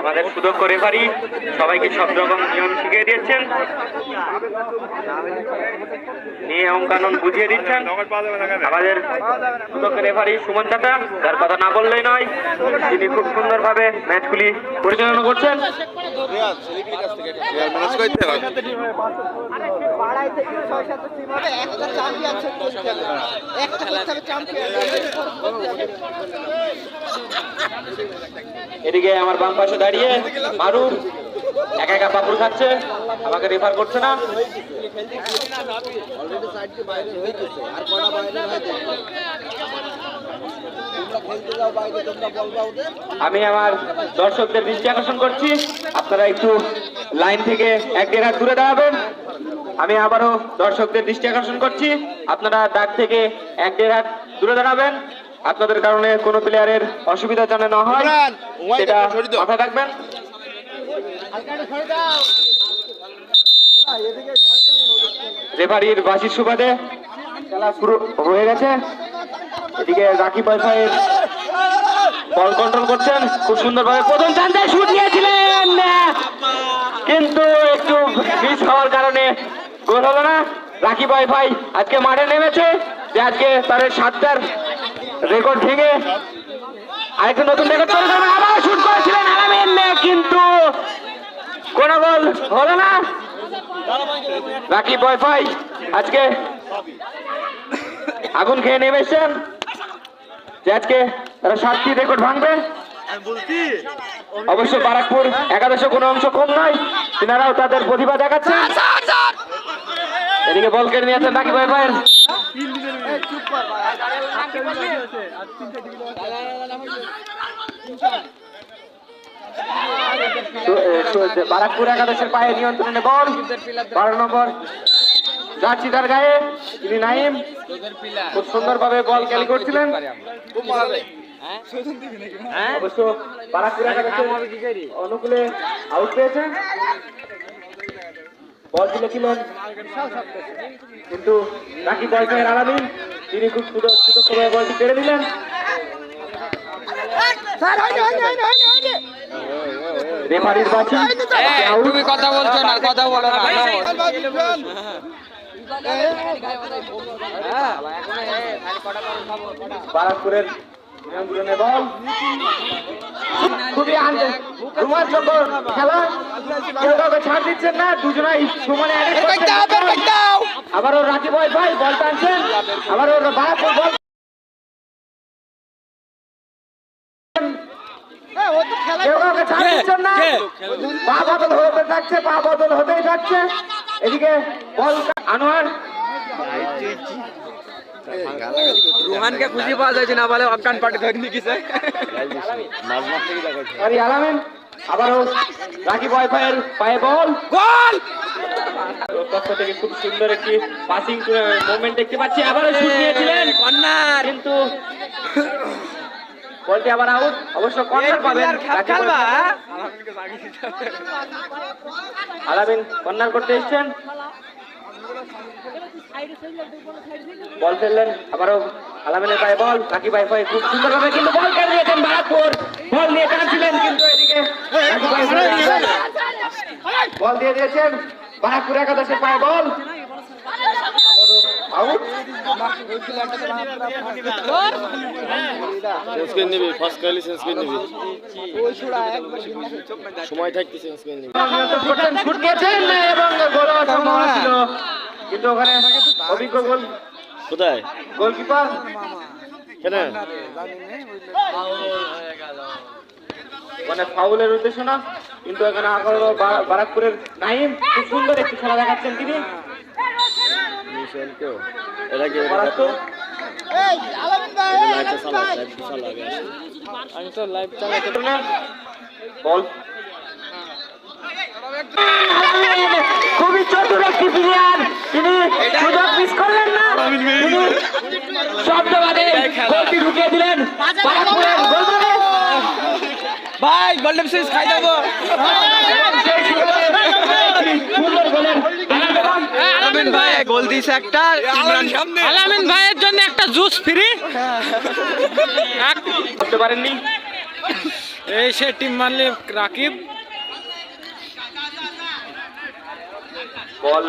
আমাদের সুদক্ষ রেফারি সবাইকে সব রকম নিয়ম শিখিয়ে দিচ্ছেন নিয়ম কানুন বুঝিয়ে দিচ্ছেন। আমাদের সুদক্ষ রেফারি সুমন চাচা, যার কথা না বললেই নয়, তিনি খুব সুন্দরভাবে ম্যাচগুলি পরিচালনা করছেন। একটা এদিকে আমার বাম পাশে দাঁড়িয়ে মারুফ একা একা পাপুর খাচ্ছে, আমাকে রেফার করছে না। আমি আমার দর্শকদের দৃষ্টি আকর্ষণ করছি। আপনারা একটু লাইন থেকে এক দেড় হাত দূরে দাঁড়াবেন। আমি আবারও দর্শকদের দৃষ্টি আকর্ষণ করছি। আপনারা ডাক থেকে এক দেড় হাত দূরে দাঁড়াবেন। আপনাদের কারণে কোনো প্লেয়ারের অসুবিধা যেন না হয় সেটা মাথায় রাখবেন। রেফারির বাসির সুবাদে খেলা শুরু হয়ে গেছে। এদিকে রাকি পয়সায়ের বল কন্ট্রোল করছেন। খুব সুন্দরভাবে প্রথম চান্সে শুট নিয়েছিলেন কিন্তু একটু মিস হওয়ার কারণে গোল হলো না। রাকি ভাই ভাই আজকে মাঠে নেমেছে। যে আজকে তার সাতটার রেকর্ড ভেঙে আরেকটা নতুন রেকর্ড তৈরি করবেন আবার শুট করেছিলেন আলামিন। কিন্তু কোন গোল হলো না? রাকি বয় ভাই আজকে আগুন খেয়ে নেমেছেন যে আজকে তারা সাতটি রেকর্ড ভাঙবে। অবশ্য বারাকপুর একাদশে কোনো অংশ কম নয়। তিনারাও তাদের প্রতিভা দেখাচ্ছেন। এদিকে বল কেড়ে নিয়েছেন তো- যে বারাকপুর একাদশের পায়ে নিয়ন্ত্রণে বল বারো নম্বর যাচ্ছি তার গায়ে, তিনি নাইম। খুব সুন্দরভাবে বল ক্যালি করছিলেন। অবশ্য বারাকপুর একাদশের অনুকূলে আউট পেয়েছেন বল তুলেছিলেন কিন্তু নাকি বয়সের আলামিন। তিনি খুব সুন্দর সুদক্ষভাবে বলটি কেড়ে রেফারির তুমি কথা বলছো না কথা বলো না বারাকপুরের খুবই কেউ ছাড় দিচ্ছেন না attack করছেন। আবারও রাকি ভাই বল টানছেন আবারও বারাকপুর বল এ, ও তো খেলা কেউ ছাড় দিচ্ছেন না পা বদল হতে পা বদল হতেই থাকছে এদিকে বল আনোয়ার রোহানকে খুঁজে পাওয়া যাচ্ছে না বলে অকান পার্টি ধরে নিয়ে সরি আলামিন আবারও রাকি বয় ভাইয়ের পায়ে বল। গোল! পক্ষ থেকে খুব সুন্দর একটি পাসিং মুভমেন্ট দেখতে পাচ্ছি আবারও শুট নিয়েছিলেন। কর্নার কিন্তু বলটি আবার আউট অবশ্য কর্নার পাবেন খেলবা আলামিন কর্নার করতে এসেছেন। বল ফেললেন আবারও আলামিনের পায়ে বল রাকি ভাই ভাই খুব সুন্দরভাবে কিন্তু বল কেটে দিয়েছেন বারাকপুর। বল নিয়ে টানছিলেন কিন্তু এদিকে বল দিয়ে দিয়েছেন বারাকপুর একাদশের পায়ে বল। সময় থাকতে সেন্সকেন নিবি। নিয়ন্ত্রণ করছেন শুট নিয়েছেন এবং কিন্তু ওখানে অভিজ্ঞ গোল কোথায়? গোলকিপার? কেন মানে ফাউলের উদ্দেশ্য না কিন্তু এখানে আগারো বারাকপুরের নাইম খুব সুন্দর একটি খেলা দেখাচ্ছেন তিনি। এটা কি আমি তো লাইভ চালাতে বল। খুবই চতুর একটি প্লেয়ার তিনি সুযোগ মিস করলেন না। তিনি শব্দবাদে গোলটি ঢুকিয়ে দিলেন। ভাই গোল্ডেন সুইচ খাই যাব সেই সুযোগে একটি সুন্দর গোলের আনন্দবান আলামিন ভাই গোল দিছে একটা আলামিন ভাইয়ের জন্য একটা জুস ফ্রি করতে পারেননি। এই সে টিম মারলে রাকিব। বল।